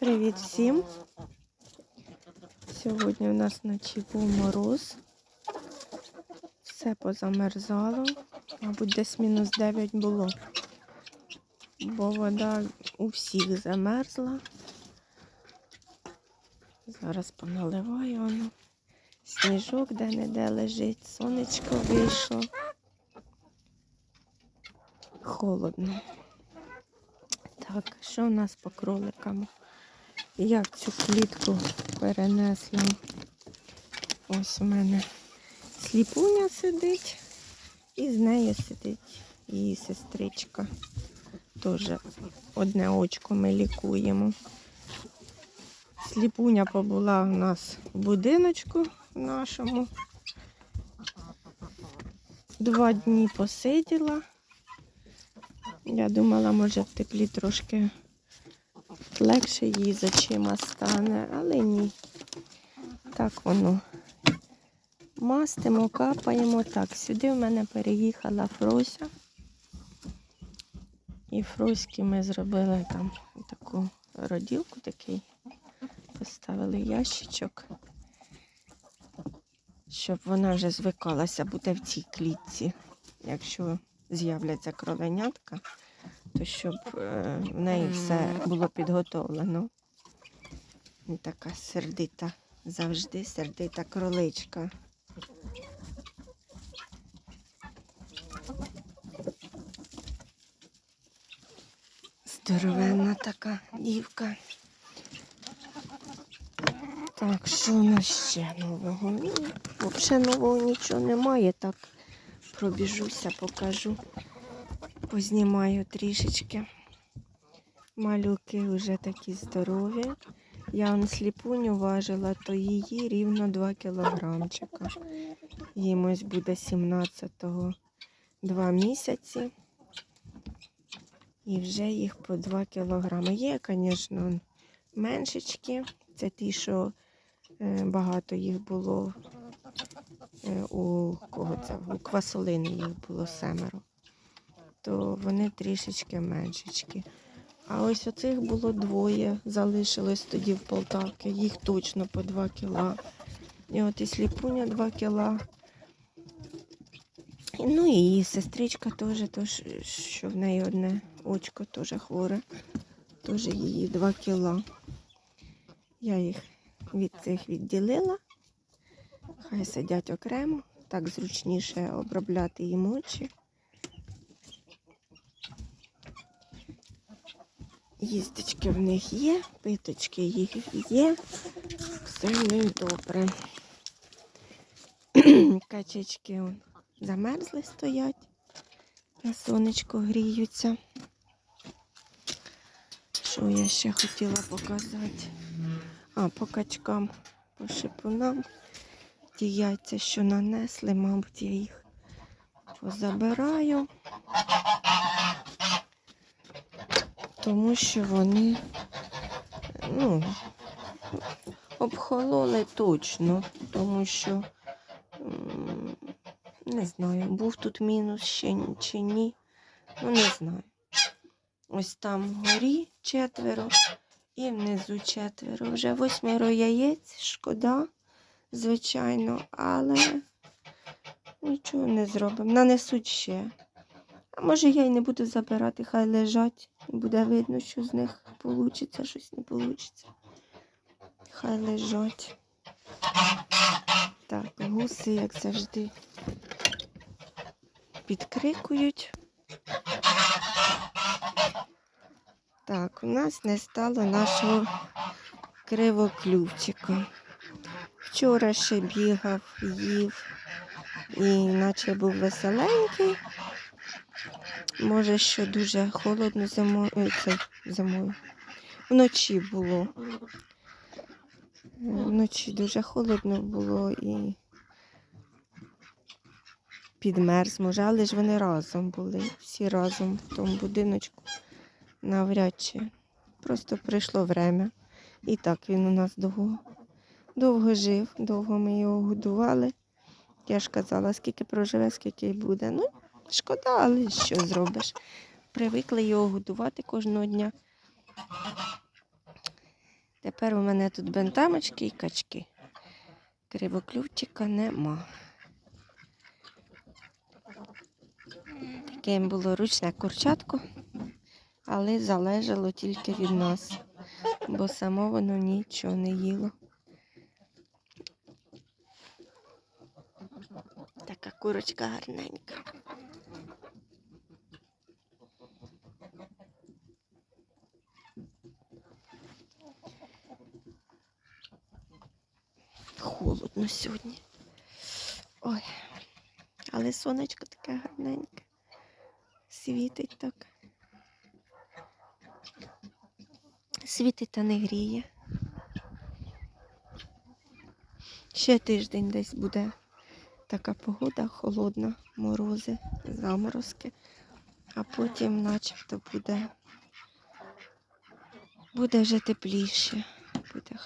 Привіт всім! Сьогодні у нас вночі був мороз. Все позамерзало. Мабуть, десь мінус 9 було. Бо вода у всіх замерзла. Зараз поналиваю воно. Сніжок де-не-де лежить, сонечко вийшло. Холодно. Так, що у нас по кроликам? Я цю клітку перенесла. Ось у мене сліпуня сидить, і з нею сидить її сестричка. Теж одне очко ми лікуємо. Сліпуня побула у нас в будиночку нашому. Два дні посиділа. Я думала, може в теплі трошки легше їй з очима стане, але ні. Так воно. Мастимо, капаємо. Так, сюди в мене переїхала Фрося. І Фроськи ми зробили там таку роділку такий. Поставили ящичок, щоб вона вже звикалася бути в цій клітці. Якщо з'являться кроленятка, то щоб е, в неї все було підготовлено. І така сердита, завжди сердита кроличка. Здоровенна така дівка. Так, що у нас ще нового? Ну, Взагалі нового нічого немає. Так, пробіжуся, покажу. Познімаю трішечки. Малюки вже такі здорові. Я он сліпуню важила, то її рівно 2 кілограмчика. Їм ось буде 17-го 2 місяці. І вже їх по 2 кілограми. Є, звісно, меншечки. Це ті, що е, багато їх було е, у кого це? У квасолини їх було семеро. То вони трішечки меншечки. А ось оцих було двоє, залишилось тоді в Полтавці. Їх точно по 2 кіла. І от і сліпуня 2 кіла. Ну і її сестричка теж, що в неї одне очко теж хворе. Теж її 2 кіла. Я їх від цих відділила. Хай сидять окремо, так зручніше обробляти їм очі. Їсточки в них є, питочки їх є. Все в них добре. Качечки замерзли стоять, на сонечко гріються. Що я ще хотіла показати? А, по качкам, по шипунам. Ті яйця, що нанесли, мабуть, я їх позабираю. Тому що вони ну, обхололи точно, тому що не знаю, був тут мінус ще чи ні. Ну, не знаю. Ось там вгорі четверо і внизу четверо. Вже восьмеро яєць, шкода, звичайно, але нічого не зробимо. Нанесуть ще. А може я й не буду забирати, хай лежать. Буде видно, що з них вийде, щось не вийде. Хай лежать. Так, гуси, як завжди, підкрикують. Так, у нас не стало нашого кривоклювчика. Вчора ще бігав, їв і наче був веселенький. Може, що дуже холодно зимою, ой, це зимою. Вночі було. Е, Вночі дуже холодно було і підмерз, може, але ж вони разом були, всі разом в тому будиночку. Навряд чи. Просто прийшло время. І так він у нас довго, довго жив, довго ми його годували. Я ж казала, скільки проживе, скільки й буде. Ну, Шкода, але що зробиш? Привикли його годувати кожного дня. Тепер у мене тут бентамочки і качки. Кривоклювчика нема. Таке їм було ручне курчатко, але залежало тільки від нас, бо само воно нічого не їло. Така курочка гарненька. Холодно сьогодні. Ой, але сонечко таке гарненьке. Світить так. Світить та не гріє. Ще тиждень десь буде така погода холодна, морози, заморозки, а потім начебто буде, буде вже тепліше. Буде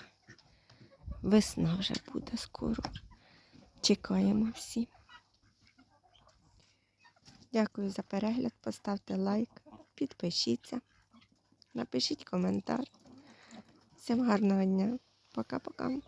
весна вже буде скоро. Чекаємо всі. Дякую за перегляд. Поставте лайк, підпишіться, напишіть коментар. Всім гарного дня. Пока-пока.